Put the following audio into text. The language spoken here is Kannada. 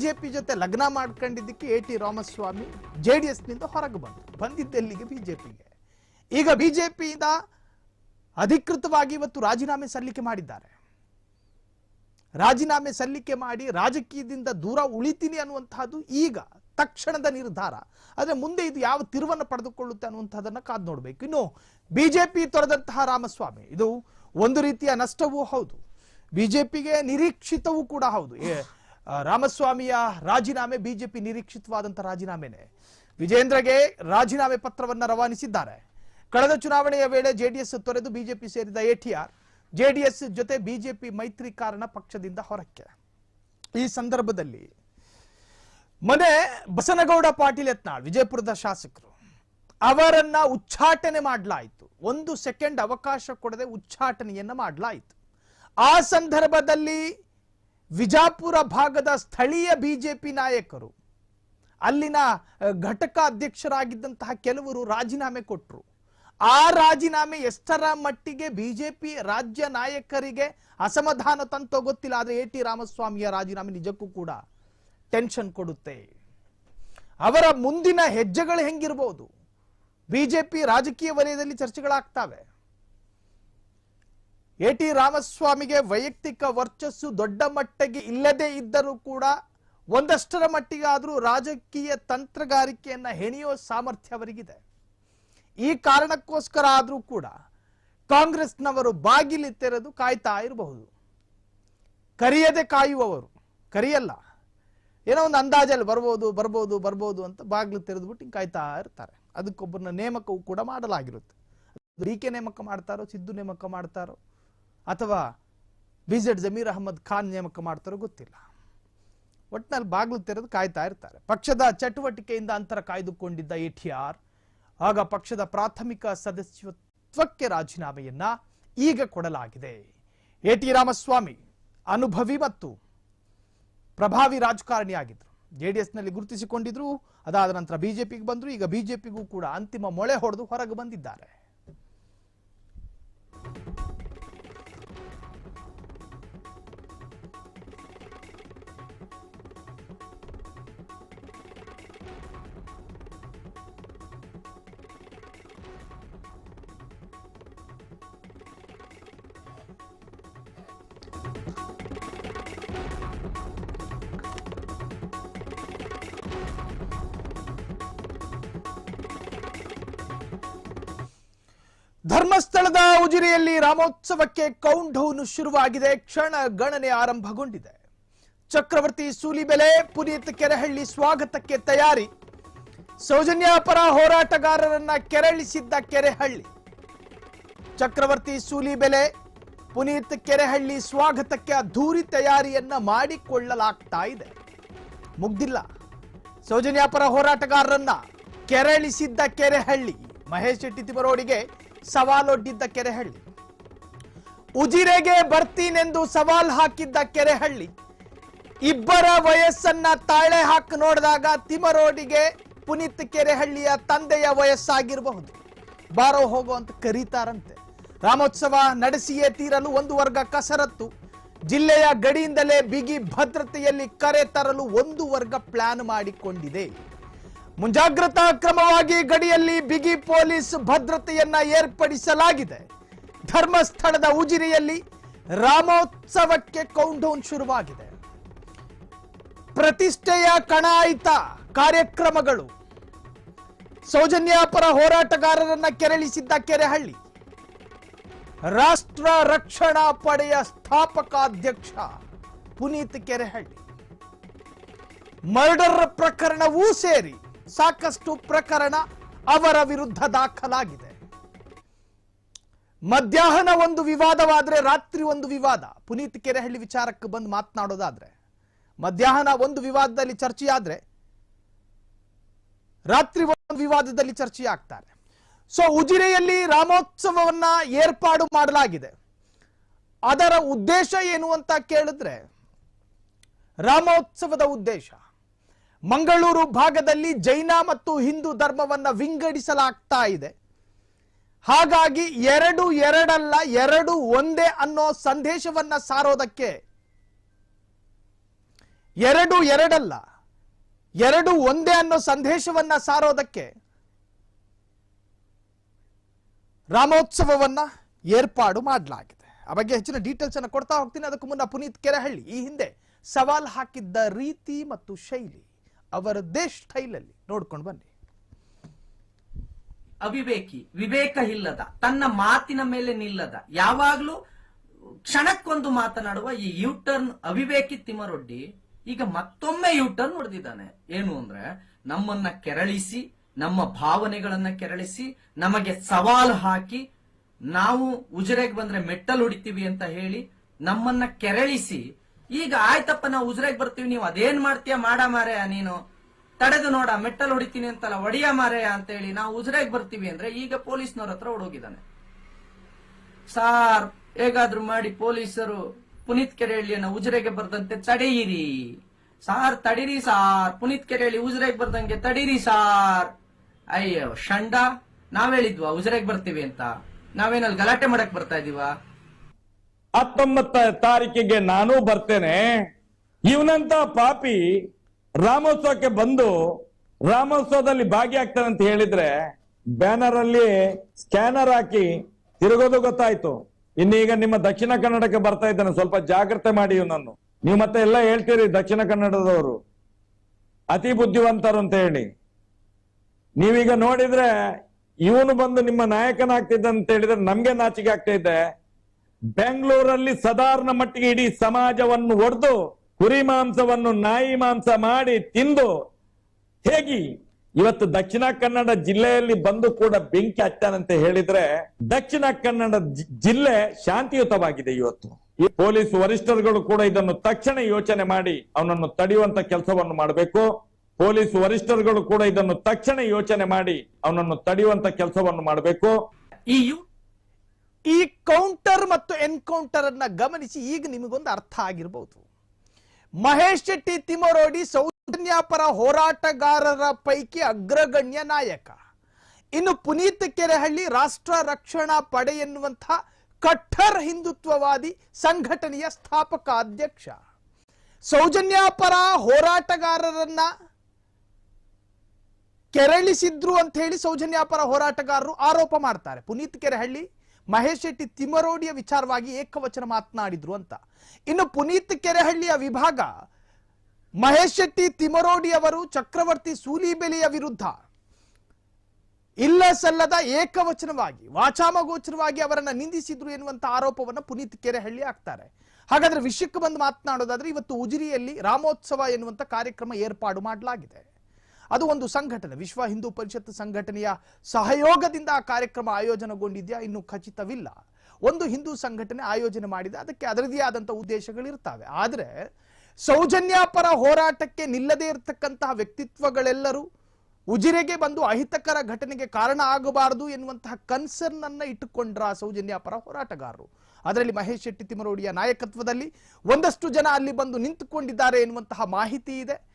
ಬಿಜೆಪಿ ಜೊತೆ ಲಗ್ನ ಮಾಡ್ಕೊಂಡಿದ್ದಕ್ಕೆ A T Ramaswamy J D ಎಸ್ನಿಂದ ಹೊರಗೆ ಬಂದರು. ಬಂದಿದ್ದೆಲ್ಲಿಗೆ ಬಿಜೆಪಿಗೆ. ಈಗ ಬಿಜೆಪಿಯಿಂದ ಅಧಿಕೃತವಾಗಿ ಇವತ್ತು ರಾಜೀನಾಮೆ ಸಲ್ಲಿಕೆ ಮಾಡಿದ್ದಾರೆ. ರಾಜೀನಾಮೆ ಸಲ್ಲಿಕೆ ಮಾಡಿ ರಾಜಕೀಯದಿಂದ ದೂರ ಉಳಿತೀನಿ ಅನ್ನುವಂತಹದ್ದು ಈಗ ತಕ್ಷಣದ ನಿರ್ಧಾರ. ಆದರೆ ಮುಂದೆ ಇದು ಯಾವ ತಿರುವನ್ನು ಪಡೆದುಕೊಳ್ಳುತ್ತೆ ಅನ್ನುವಂಥದ್ದನ್ನು ಕಾದು ನೋಡಬೇಕು. ಇನ್ನು ಬಿಜೆಪಿ ತೊರೆದಂತಹ ರಾಮಸ್ವಾಮಿ, ಇದು ಒಂದು ರೀತಿಯ ನಷ್ಟವೂ ಹೌದು. ಬಿಜೆಪಿಗೆ ನಿರೀಕ್ಷಿತವೂ ಕೂಡ ಹೌದು. ರಾಮಸ್ವಾಮಿಯ ರಾಜೀನಾಮೆ ಬಿಜೆಪಿ ನಿರೀಕ್ಷಿತವಾದಂತ ರಾಜೀನಾಮೆನೆ. ವಿಜೇಂದ್ರಗೆ ರಾಜೀನಾಮೆ ಪತ್ರವನ್ನು ರವಾನಿಸಿದ್ದಾರೆ. ಕಳೆದ ಚುನಾವಣೆಯ ವೇಳೆ ಜೆಡಿಎಸ್ ತೊರೆದು ಬಿಜೆಪಿ ಸೇರಿದ ಎಟಿಆರ್ ಜೆಡಿಎಸ್ ಜೊತೆ ಬಿಜೆಪಿ ಮೈತ್ರಿ ಕಾರಣ ಪಕ್ಷದಿಂದ ಹೊರಕ್ಕೆ. ಈ ಸಂದರ್ಭದಲ್ಲಿ ಮನೆ ಬಸನಗೌಡ ಪಾಟೀಲ್ ಯತ್ನಾಳ್, ವಿಜಯಪುರದ ಶಾಸಕರು, ಅವರನ್ನ ಉಚ್ಚಾಟನೆ ಮಾಡಲಾಯಿತು. ಒಂದು ಸೆಕೆಂಡ್ ಅವಕಾಶ ಕೊಡದೆ ಉಚ್ಚಾಟನೆಯನ್ನ ಮಾಡಲಾಯಿತು. ಆ ಸಂದರ್ಭದಲ್ಲಿ ವಿಜಾಪುರ ಭಾಗದ ಸ್ಥಳೀಯ ಬಿಜೆಪಿ ನಾಯಕರು, ಅಲ್ಲಿನ ಘಟಕ ಅಧ್ಯಕ್ಷರಾಗಿದ್ದಂತಹ ಕೆಲವರು ರಾಜೀನಾಮೆ ಕೊಟ್ಟರು ಆ ರಾಜೀನಾಮೆ ಎಷ್ಟರ ಮಟ್ಟಿಗೆ ಬಿಜೆಪಿ ರಾಜ್ಯ ನಾಯಕರಿಗೆ ಅಸಮಾಧಾನ ತಂತೋ ಗೊತ್ತಿಲ್ಲ, ಆದರೆ ಎ ಟಿ ರಾಮಸ್ವಾಮಿಯ ರಾಜೀನಾಮೆ ನಿಜಕ್ಕೂ ಕೂಡ ಟೆನ್ಷನ್ ಕೊಡುತ್ತೆ. ಅವರ ಮುಂದಿನ ಹೆಜ್ಜೆಗಳು ಹೆಂಗಿರ್ಬೋದು? ಬಿಜೆಪಿ ರಾಜಕೀಯ ವಲಯದಲ್ಲಿ ಚರ್ಚೆಗಳಾಗ್ತವೆ. ಎ ಟಿ ರಾಮಸ್ವಾಮಿಗೆ ವೈಯಕ್ತಿಕ ವರ್ಚಸ್ಸು ದೊಡ್ಡ ಮಟ್ಟಿಗೆ ಇಲ್ಲದೇ ಇದ್ದರೂ ಕೂಡ ಒಂದಷ್ಟರ ಮಟ್ಟಿಗಾದರೂ ರಾಜಕೀಯ ತಂತ್ರಗಾರಿಕೆಯನ್ನ ಹೆಣೆಯೋ ಸಾಮರ್ಥ್ಯ ಅವರಿಗಿದೆ. ಈ ಕಾರಣಕ್ಕೋಸ್ಕರ ಆದರೂ ಕೂಡ ಕಾಂಗ್ರೆಸ್ನವರು ಬಾಗಿಲು ತೆರೆದು ಕಾಯ್ತಾ ಇರಬಹುದು. ಕರೆಯದೆ ಕಾಯುವವರು, ಕರಿಯಲ್ಲ. ಏನೋ ಒಂದು ಅಂದಾಜಲ್ಲಿ ಬರ್ಬೋದು ಬರ್ಬೋದು ಬರ್ಬೋದು ಅಂತ ಬಾಗಿಲು ತೆರೆದುಬಿಟ್ಟು ಕಾಯ್ತಾ ಇರ್ತಾರೆ. ಅದಕ್ಕೊಬ್ಬರನ್ನ ನೇಮಕವು ಕೂಡ ಮಾಡಲಾಗಿರುತ್ತೆ. ಡಿ ಕೆ ನೇಮಕ ಮಾಡ್ತಾರೋ, ಸಿದ್ದು ನೇಮಕ ಮಾಡ್ತಾರೋ? ಅಥವಾ ಬಿ ಜೆಡ್ ಜಮೀರ್ ಅಹಮದ್ ಖಾನ್ ನೇಮಕ ಮಾಡ್ತಾರೋ ಗೊತ್ತಿಲ್ಲ. ಒಟ್ಟಿನಲ್ಲಿ ಬಾಗಿಲು ತೆರೆದು ಕಾಯ್ತಾ ಇರ್ತಾರೆ. ಪಕ್ಷದ ಚಟುವಟಿಕೆಯಿಂದ ಅಂತರ ಕಾಯ್ದುಕೊಂಡಿದ್ದ ಎ ಟಿ ಆರ್, ಆಗ ಪಕ್ಷದ ಪ್ರಾಥಮಿಕ ಸದಸ್ಯತ್ವಕ್ಕೆ ರಾಜೀನಾಮೆಯನ್ನ ಈಗ ಕೊಡಲಾಗಿದೆ. ಎ ಟಿ ರಾಮಸ್ವಾಮಿ ಅನುಭವಿ ಮತ್ತು ಪ್ರಭಾವಿ ರಾಜಕಾರಣಿಯಾಗಿದ್ರು. ಜೆಡಿಎಸ್ನಲ್ಲಿ ಗುರುತಿಸಿಕೊಂಡಿದ್ರು, ಅದಾದ ನಂತರ ಬಿಜೆಪಿಗೆ ಬಂದರು, ಈಗ ಬಿಜೆಪಿಗೂ ಕೂಡ ಅಂತಿಮ ಮೊಳೆ ಹೊಡೆದು ಹೊರಗೆ ಬಂದಿದ್ದಾರೆ. ಧರ್ಮಸ್ಥಳದ ಉಜಿರೆಯಲ್ಲಿ ರಾಮೋತ್ಸವಕ್ಕೆ ಕೌಂಟ್ ಡೌನ್ ಶುರುವಾಗಿದೆ. ಕ್ಷಣ ಗಣನೆ ಆರಂಭಗೊಂಡಿದೆ. ಚಕ್ರವರ್ತಿ ಸೂಲಿಬೆಲೆ ಪುನೀತ್ ಕೆರೆಹಳ್ಳಿ ಸ್ವಾಗತಕ್ಕೆ ತಯಾರಿ. ಸೌಜನ್ಯ ಪರ ಹೋರಾಟಗಾರರನ್ನ ಕೆರಳಿಸಿದ್ದ ಕೆರೆಹಳ್ಳಿ. ಚಕ್ರವರ್ತಿ ಸೂಲಿಬೆಲೆ ಪುನೀತ್ ಕೆರೆಹಳ್ಳಿ ಸ್ವಾಗತಕ್ಕೆ ಅದ್ಧೂರಿ ತಯಾರಿಯನ್ನ ಮಾಡಿಕೊಳ್ಳಲಾಗ್ತಾ ಇದೆ. ಮುಗ್ದಿಲ್ಲ. ಸೌಜನ್ಯ ಪರ ಹೋರಾಟಗಾರರನ್ನ ಕೆರಳಿಸಿದ್ದ ಕೆರೆಹಳ್ಳಿ. ಮಹೇಶ್ ಶೆಟ್ಟಿ ತಿಮರೋಡಿಗೆ ಸವಾಲೊಡ್ಡಿದ್ದ ಕೆರೆಹಳ್ಳಿ. ಉಜಿರೆಗೆ ಬರ್ತೀನೆಂದು ಸವಾಲ್ ಹಾಕಿದ್ದ ಕೆರೆಹಳ್ಳಿ. ಇಬ್ಬರ ವಯಸ್ಸನ್ನ ತಾಳೆ ಹಾಕಿ ನೋಡಿದಾಗ ತಿಮರೋಡಿಗೆ ಪುನೀತ್ ಕೆರೆಹಳ್ಳಿಯ ತಂದೆಯ ವಯಸ್ಸಾಗಿರಬಹುದು. ಬಾರೋ ಹೋಗೋ ಅಂತ ಕರೀತಾರಂತೆ. ರಾಮೋತ್ಸವ ನಡೆಸಿಯೇ ತೀರಲು ಒಂದು ವರ್ಗ ಕಸರತ್ತು. ಜಿಲ್ಲೆಯ ಗಡಿಯಿಂದಲೇ ಬಿಗಿ ಭದ್ರತೆಯಲ್ಲಿ ಕರೆ ತರಲು ಒಂದು ವರ್ಗ ಪ್ಲಾನ್ ಮಾಡಿಕೊಂಡಿದೆ. ಮುಂಜಾಗ್ರತಾ ಕ್ರಮವಾಗಿ ಗಡಿಯಲ್ಲಿ ಬಿಗಿ ಪೊಲೀಸ್ ಭದ್ರತೆಯನ್ನ ಏರ್ಪಡಿಸಲಾಗಿದೆ. ಧರ್ಮಸ್ಥಳದ ಉಜಿರೆಯಲ್ಲಿ ರಾಮೋತ್ಸವಕ್ಕೆ ಕೌಂಟೌನ್ ಶುರುವಾಗಿದೆ. ಪ್ರತಿಷ್ಠೆಯ ಕಣಾಯಿತ ಕಾರ್ಯಕ್ರಮಗಳು. ಸೌಜನ್ಯ ಪರ ಹೋರಾಟಗಾರರನ್ನ ಕೆರಳಿಸಿದ್ದ ಕೆರೆಹಳ್ಳಿ. ರಾಷ್ಟ್ರ ರಕ್ಷಣಾ ಪಡೆಯ ಸ್ಥಾಪಕ ಅಧ್ಯಕ್ಷ ಪುನೀತ್ ಕೆರೆಹಳ್ಳಿ. ಮರ್ಡರ್ ಪ್ರಕರಣವೂ ಸೇರಿ ಸಾಕಷ್ಟು ಪ್ರಕರಣ ಅವರ ವಿರುದ್ಧ ದಾಖಲಾಗಿದೆ. ಮಧ್ಯಾಹ್ನ ಒಂದು ವಿವಾದವಾದರೆ ರಾತ್ರಿ ಒಂದು ವಿವಾದ. ಪುನೀತ್ ಕೆರೆಹಳ್ಳಿ ವಿಚಾರಕ್ಕೆ ಬಂದು ಮಾತನಾಡೋದಾದ್ರೆ, ಮಧ್ಯಾಹ್ನ ಒಂದು ವಿವಾದದಲ್ಲಿ ಚರ್ಚೆಯಾದ್ರೆ ರಾತ್ರಿ ಒಂದು ವಿವಾದದಲ್ಲಿ ಚರ್ಚೆ ಆಗ್ತಾರೆ ಸೊ ಉಜಿರೆಯಲ್ಲಿ ರಾಮೋತ್ಸವವನ್ನ ಏರ್ಪಾಡು ಮಾಡಲಾಗಿದೆ. ಅದರ ಉದ್ದೇಶ ಏನು ಅಂತ ಕೇಳಿದ್ರೆ, ರಾಮೋತ್ಸವದ ಉದ್ದೇಶ. ಮಂಗಳೂರು ಭಾಗದಲ್ಲಿ ಜೈನ ಮತ್ತು ಹಿಂದೂ ಧರ್ಮವನ್ನ ವಿಂಗಡಿಸಲಾಗ್ತಾ ಇದೆ. ಹಾಗಾಗಿ ಎರಡು ಎರಡಲ್ಲ, ಎರಡು ಒಂದೇ ಅನ್ನೋ ಸಂದೇಶವನ್ನ ಸಾರೋದಕ್ಕೆ ಎರಡು ಎರಡಲ್ಲ, ಎರಡು ಒಂದೇ ಅನ್ನೋ ಸಂದೇಶವನ್ನ ಸಾರೋದಕ್ಕೆ ರಾಮೋತ್ಸವವನ್ನ ಏರ್ಪಾಡು ಮಾಡಲಾಗಿದೆ. ಆ ಬಗ್ಗೆ ಹೆಚ್ಚಿನ ಡೀಟೇಲ್ಸ್ ಅನ್ನು ಕೊಡ್ತಾ ಹೋಗ್ತೀನಿ. ಅದಕ್ಕೂ ಮುನ್ನ ಪುನೀತ್ ಕೆರೆಹಳ್ಳಿ ಈ ಹಿಂದೆ ಸವಾಲ್ ಹಾಕಿದ್ದ ರೀತಿ ಮತ್ತು ಶೈಲಿ. ಅವರದ್ದೇ ಸ್ಟೈಲಲ್ಲಿ ನೋಡ್ಕೊಂಡು ಬನ್ನಿ. ಅವಿವೇಕಿ, ವಿವೇಕ ಇಲ್ಲದ, ತನ್ನ ಮಾತಿನ ಮೇಲೆ ನಿಲ್ಲದ, ಯಾವಾಗ್ಲೂ ಕ್ಷಣಕ್ಕೊಂದು ಮಾತನಾಡುವ ಈ ಯೂಟರ್ನ್ ಅವಿವೇಕಿ ತಿಮ್ಮರೊಡ್ಡಿ ಈಗ ಮತ್ತೊಮ್ಮೆ ಯೂಟರ್ನ್ ಹೊಡೆದಿದ್ದಾನೆ. ಏನು ಅಂದ್ರೆ, ನಮ್ಮನ್ನ ಕೆರಳಿಸಿ, ನಮ್ಮ ಭಾವನೆಗಳನ್ನ ಕೆರಳಿಸಿ, ನಮಗೆ ಸವಾಲು ಹಾಕಿ, ನಾವು ಉಜರೆಗೆ ಬಂದ್ರೆ ಮೆಟ್ಟಲು ಹೊಡಿತೀವಿ ಅಂತ ಹೇಳಿ ನಮ್ಮನ್ನ ಕೆರಳಿಸಿ ಈಗ ಆಯ್ತಪ್ಪ, ನಾವು ಉಜ್ರಾಗ್ ಬರ್ತೀವಿ, ನೀವು ಅದೇನ್ ಮಾಡ್ತೀಯ, ಮಾಡ ಮಾರ್ಯಾ ನೀನು. ತಡೆದು ನೋಡ, ಮೆಟ್ಟಲ್ ಹೊಡಿತೀನಿ ಅಂತಲ್ಲ, ಒಡಿಯ ಮಾರ್ಯಾ ಅಂತ ಹೇಳಿ ನಾವು ಉಜ್ರಾಗ್ ಬರ್ತೀವಿ ಅಂದ್ರೆ ಈಗ ಪೊಲೀಸ್ನವ್ರ ಹತ್ರ ಓಡೋಗಿದ್ದಾನೆ. ಸಾರ್, ಹೇಗಾದ್ರೂ ಮಾಡಿ ಪೊಲೀಸರು ಪುನೀತ್ ಕೆರೆಹಳ್ಳಿಯನ್ನ ಉಜ್ರೆಗೆ ಬರ್ದಂತೆ ತಡೆಯಿರಿ. ಸಾರ್, ತಡೀರಿ ಸಾರ್, ಪುನೀತ್ ಕೆರೆಹಳ್ಳಿ ಉಜ್ರೆಗೆ ಬರ್ದಂಗೆ ತಡೀರಿ ಸಾರ್. ಅಯ್ಯೋ, ಷಂಡ, ನಾವ್ ಹೇಳಿದ್ವಾ ಉಜ್ರೆಗೆ ಬರ್ತೀವಿ ಅಂತ? ನಾವೇನಲ್ಲಿ ಗಲಾಟೆ ಮಾಡಕ್ ಬರ್ತಾ ಇದೀವಾ? ಹತ್ತೊಂಬತ್ತ ತಾರೀಕಿಗೆ ನಾನು ಬರ್ತೇನೆ. ಇವನಂತ ಪಾಪಿ ರಾಮೋತ್ಸವಕ್ಕೆ ಬಂದು ರಾಮೋತ್ಸವದಲ್ಲಿ ಭಾಗಿಯಾಗ್ತಾನೆ ಅಂತ ಹೇಳಿದ್ರೆ ಬ್ಯಾನರ್ ಅಲ್ಲಿ ಸ್ಕ್ಯಾನರ್ ಹಾಕಿ ತಿರುಗೋದು ಗೊತ್ತಾಯ್ತು. ಇನ್ನೀಗ ನಿಮ್ಮ ದಕ್ಷಿಣ ಕನ್ನಡಕ್ಕೆ ಬರ್ತಾ ಇದ್ದಾನೆ. ಸ್ವಲ್ಪ ಜಾಗ್ರತೆ ಮಾಡಿ ಇವನನ್ನು. ನೀವು ಮತ್ತೆ ಎಲ್ಲ ಹೇಳ್ತೀರಿ ದಕ್ಷಿಣ ಕನ್ನಡದವರು. ಅತಿ ಬುದ್ಧಿವಂತರು ಅಂತ ಹೇಳಿ. ನೀವೀಗ ನೋಡಿದ್ರೆ ಇವನು ಬಂದು ನಿಮ್ಮ ನಾಯಕನಾಗ್ತಿದ್ದ ಅಂತ ಹೇಳಿದ್ರೆ ನಮ್ಗೆ ನಾಚಿಕೆ ಆಗ್ತಾ ಇದೆ. ಬೆಂಗಳೂರಲ್ಲಿ ಸಾಧಾರಣ ಮಟ್ಟಿಗೆ ಇಡೀ ಸಮಾಜವನ್ನು ಒಡೆದು ಕುರಿ ಮಾಂಸವನ್ನು ನಾಯಿ ಮಾಂಸ ಮಾಡಿ ತಿಂದು ಹೇಗಿ ಇವತ್ತು ದಕ್ಷಿಣ ಕನ್ನಡ ಜಿಲ್ಲೆಯಲ್ಲಿ ಬಂದು ಕೂಡ ಬೆಂಕಿ ಹಚ್ಚಾನಂತ ಹೇಳಿದ್ರೆ ದಕ್ಷಿಣ ಕನ್ನಡ ಜಿಲ್ಲೆ ಶಾಂತಿಯುತವಾಗಿದೆ ಇವತ್ತು. ಈ ಪೊಲೀಸ್ ವರಿಷ್ಠರುಗಳು ಕೂಡ ಇದನ್ನು ತಕ್ಷಣ ಯೋಚನೆ ಮಾಡಿ ಅವನನ್ನು ತಡೆಯುವಂತ ಕೆಲಸವನ್ನು ಮಾಡಬೇಕು. ಪೊಲೀಸ್ ವರಿಷ್ಠರುಗಳು ಕೂಡ ಇದನ್ನು ತಕ್ಷಣ ಯೋಚನೆ ಮಾಡಿ ಅವನನ್ನು ತಡೆಯುವಂತ ಕೆಲಸವನ್ನು ಮಾಡಬೇಕು. ಈ ಈ ಕೌಂಟರ್ ಮತ್ತು ಎನ್ಕೌಂಟರ್ ಅನ್ನ ಗಮನಿಸಿ ಈಗ ನಿಮಗೊಂದು ಅರ್ಥ ಆಗಿರಬಹುದು ಮಹೇಶ್ ಶೆಟ್ಟಿ ತಿಮರೋಡಿ ಸೌಜನ್ಯಾಪರ ಹೋರಾಟಗಾರರ ಪೈಕಿ ಅಗ್ರಗಣ್ಯ ನಾಯಕ. ಇನ್ನು ಪುನೀತ್ ಕೆರೆಹಳ್ಳಿ ರಾಷ್ಟ್ರ ರಕ್ಷಣಾ ಪಡೆ ಎನ್ನುವಂತಹ ಕಟ್ಟರ್ ಹಿಂದುತ್ವವಾದಿ ಸಂಘಟನೆಯ ಸ್ಥಾಪಕ ಅಧ್ಯಕ್ಷ ಸೌಜನ್ಯಾಪರ ಹೋರಾಟಗಾರರನ್ನ ಕೆರಳಿಸಿದ್ರು ಅಂತ ಹೇಳಿ ಸೌಜನ್ಯಾಪರ ಹೋರಾಟಗಾರರು ಆರೋಪ ಮಾಡ್ತಾರೆ. ಪುನೀತ್ ಕೆರೆಹಳ್ಳಿ ಮಹೇಶ್ ಶೆಟ್ಟಿ ತಿಮರೋಡಿಯ ವಿಚಾರವಾಗಿ ಏಕವಚನ ಮಾತನಾಡಿದ್ರು ಅಂತ. ಇನ್ನು ಪುನೀತ್ ಕೆರೆಹಳ್ಳಿಯ ವಿಭಾಗ, ಮಹೇಶ್ ಶೆಟ್ಟಿ ತಿಮರೋಡಿ ಅವರು ಚಕ್ರವರ್ತಿ ಸೂಲಿಬೆಲೆಯ ವಿರುದ್ಧ. ಇಲ್ಲ ಸಲ್ಲದ ಏಕವಚನವಾಗಿ, ವಾಚಾಮಗೋಚರವಾಗಿ ಅವರನ್ನ ನಿಂದಿಸಿದ್ರು ಎನ್ನುವಂತ ಆರೋಪವನ್ನು ಪುನೀತ್ ಕೆರೆಹಳ್ಳಿ ಹಾಕ್ತಾರೆ. ಹಾಗಾದ್ರೆ ವಿಷಯಕ್ಕೆ ಬಂದು ಮಾತನಾಡೋದಾದ್ರೆ ಇವತ್ತು ಉಜಿರಿಯಲ್ಲಿ ರಾಮೋತ್ಸವ ಎನ್ನುವಂತ ಕಾರ್ಯಕ್ರಮ ಏರ್ಪಾಡು ಮಾಡಲಾಗಿದೆ. ಅದು ಒಂದು ಸಂಘಟನೆ, ವಿಶ್ವ ಹಿಂದೂ ಪರಿಷತ್ ಸಂಘಟನೆಯ ಸಹಯೋಗದಿಂದ ಆ ಕಾರ್ಯಕ್ರಮ ಆಯೋಜನೆಗೊಂಡಿದೆಯಾ? ಇನ್ನು ಖಚಿತವಿಲ್ಲ. ಒಂದು ಹಿಂದೂ ಸಂಘಟನೆ ಆಯೋಜನೆ ಮಾಡಿದೆ. ಅದಕ್ಕೆ ಅದರದೇ ಆದಂಥ ಉದ್ದೇಶಗಳಿರ್ತವೆ. ಆದರೆ ಸೌಜನ್ಯಾಪರ ಹೋರಾಟಕ್ಕೆ ನಿಲ್ಲದೇ ಇರತಕ್ಕಂತಹ ವ್ಯಕ್ತಿತ್ವಗಳೆಲ್ಲರೂ ಉಜಿರೆಗೆ ಬಂದು ಅಹಿತಕರ ಘಟನೆಗೆ ಕಾರಣ ಆಗಬಾರದು ಎನ್ನುವಂತಹ ಕನ್ಸರ್ನ್ ಅನ್ನ ಇಟ್ಟುಕೊಂಡ್ರ ಸೌಜನ್ಯಾಪರ ಹೋರಾಟಗಾರರು. ಅದರಲ್ಲಿ ಮಹೇಶ್ ಶೆಟ್ಟಿ ತಿಮರೋಡಿಯ ನಾಯಕತ್ವದಲ್ಲಿ ಒಂದಷ್ಟು ಜನ ಅಲ್ಲಿ ಬಂದು ನಿಂತುಕೊಂಡಿದ್ದಾರೆ ಎನ್ನುವಂತಹ ಮಾಹಿತಿ ಇದೆ.